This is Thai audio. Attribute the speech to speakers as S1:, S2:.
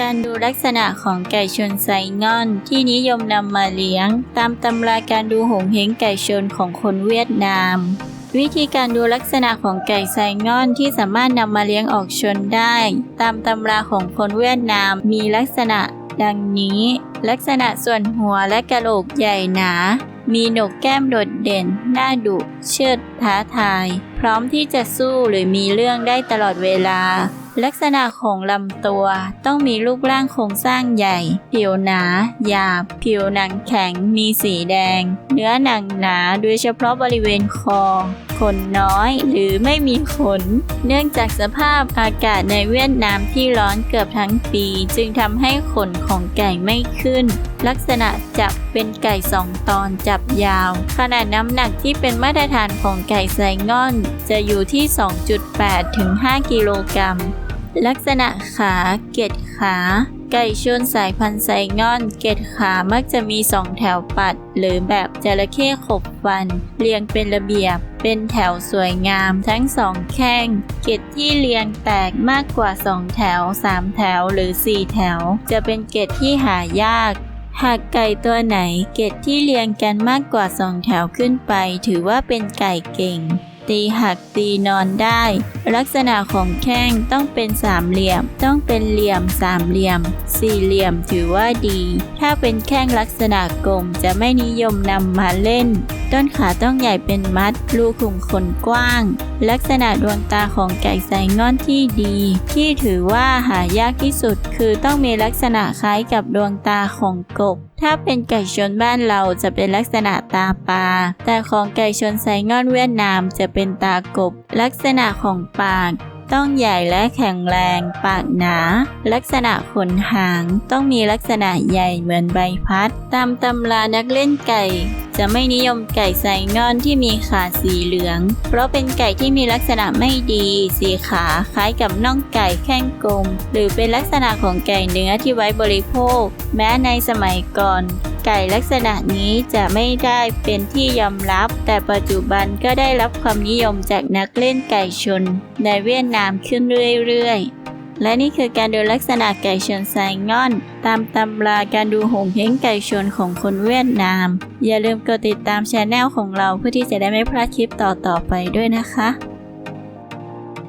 S1: การดูลักษณะของไก่ชนไซงอน ที่นิยมนำมาเลี้ยง ตามตำราการดูหงเฮงไก่ชนของคนเวียดนาม วิธีการดูลักษณะของไก่ไซงอนที่สามารถนำมาเลี้ยงออกชนได้ ตามตำราของคนเวียดนามมีลักษณะ ดังนี้ ลักษณะส่วนหัวและกะโหลกใหญ่หนา มีหนกแก้มโดดเด่น หน้าดุ เชิดท้าทายพร้อมที่จะสู้หรือมีเรื่องได้ตลอดเวลา ลักษณะของลำตัวต้องมีรูปร่างโครงสร้างใหญ่ ผิวหนา หยาบ ผิวหนังแข็ง มีสีแดง เนื้อหนังหนาโดยเฉพาะบริเวณคอขนน้อยหรือไม่มีขน เนื่องจากสภาพอากาศในเวียดนามที่ร้อนเกือบทั้งปี จึงทำให้ขนของไก่ไม่ขึ้น ลักษณะจับเป็นไก่สองตอนจับยาว ขนาดน้ำหนักที่เป็นมาตรฐานของไก่ไซง่อนจะอยู่ที่ 2.8 ถึง 5 กิโลกรัม ลักษณะขา เกล็ดขา ไก่ชนสายพันธุ์ไซง่อน เกล็ดขามักจะมีสองแถวปัด หรือแบบจระเข้ขบฟัน เรียงเป็นระเบียบ เป็นแถวสวยงามทั้งสองแข้ง เกล็ดที่เรียงแตกมากกว่า2แถว3แถวหรือ4แถว จะเป็นเกล็ดที่หายากหากไก่ตัวไหนเกล็ดที่เรียงกันมากกว่า2แถวขึ้นไป ถือว่าเป็นไก่เก่ง ตีหักตีนอนได้ ลักษณะของแข้งต้องเป็นสามเหลี่ยม ต้องเป็นเหลี่ยมสามเหลี่ยม สี่เหลี่ยมถือว่าดี ถ้าเป็นแข้งลักษณะกลมจะไม่นิยมนำมาเล่น ต้นขาต้องใหญ่เป็นมัด รูขุมขนกว้าง ลักษณะดวงตาของไก่ไซง่อนที่ดี ที่ถือว่าหายากที่สุด คือต้องมีลักษณะคล้ายกับดวงตาของกบ ถ้าเป็นไก่ชนบ้านเราจะเป็นลักษณะตาปลา แต่ของไก่ชนไซง่อนเวียดนามจะเป็นตากบ ลักษณะของปากต้องใหญ่และแข็งแรง ปากหนา ลักษณะขนหาง ต้องมีลักษณะใหญ่เหมือนใบพัด ตามตำรานักเล่นไก่ จะไม่นิยมไก่ไซงอนที่มีขาสีเหลือง เพราะเป็นไก่ที่มีลักษณะไม่ดี สีขาคล้ายกับน่องไก่แข้งกลม หรือเป็นลักษณะของไก่เนื้อที่ไว้บริโภค แม้ในสมัยก่อนไก่ลักษณะนี้จะไม่ได้เป็นที่ยอมรับ แต่ปัจจุบันก็ได้รับความนิยมจากนักเล่นไก่ชน ในเวียดนามขึ้นเรื่อยๆ และนี่คือการดูลักษณะไก่ชนไซง่อน ตามตำราการดูหงเห้งไก่ชนของคนเวียดนาม อย่าลืมกดติดตามช anel ของเราเพื่อที่จะได้ไม่พลาดคลิปต่อๆไปด้วยนะคะ